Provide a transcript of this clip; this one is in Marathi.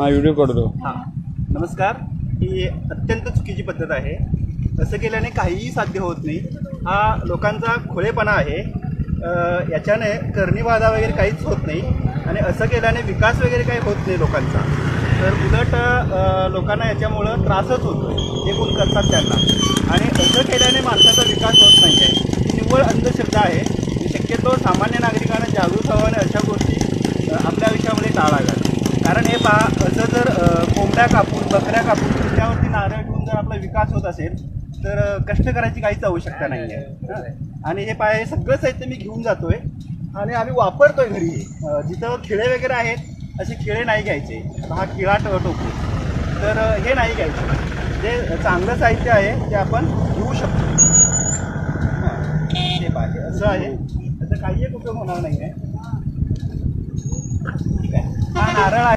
हा व्हिडिओ काढतो हां. नमस्कार. ही अत्यंत चुकीची पद्धत आहे. असं केल्याने काहीही साध्य होत नाही. हा लोकांचा खोळेपणा आहे. अ, याच्याने करणीवादा वगैरे काहीच होत नाही. आणि असं केल्याने विकास वगैरे काही होत नाही लोकांचा. तर उलट अ, लोकांना याच्यामुळं त्रासच होतो जे गुण करतात त्यांना. आणि असं केल्याने माणसाचा विकास होत नाही आहे. ही निव्वळ अंधश्रद्धा आहे. शक्यतो सामान्य नागरिकांना जागरूक हवं आणि अशा गोष्टी अ, आपल्या आयुष्यामध्ये टाळाव्यात. पहा असं जर कोंबड्या कापून बकऱ्या कापून त्याच्यावरती नारळ ठेवून जर आपला विकास होत असेल तर कष्ट करायची काहीच आवश्यकता नाही आहे? आणि हे पाय सगळं साहित्य मी घेऊन जातोय आणि आम्ही वापरतोय घरी. जिथं खिळे वगैरे आहेत असे खिळे नाही घ्यायचे. हा खिळा टोकू तर हे नाही घ्यायचं. जे चांगलं साहित्य आहे ते आपण घेऊ शकतो. हं, ते पाहिजे असं आहे. त्याचा काही एक उपयोग होणार नाही आहे ठीक आहे. हा नारळ आहे.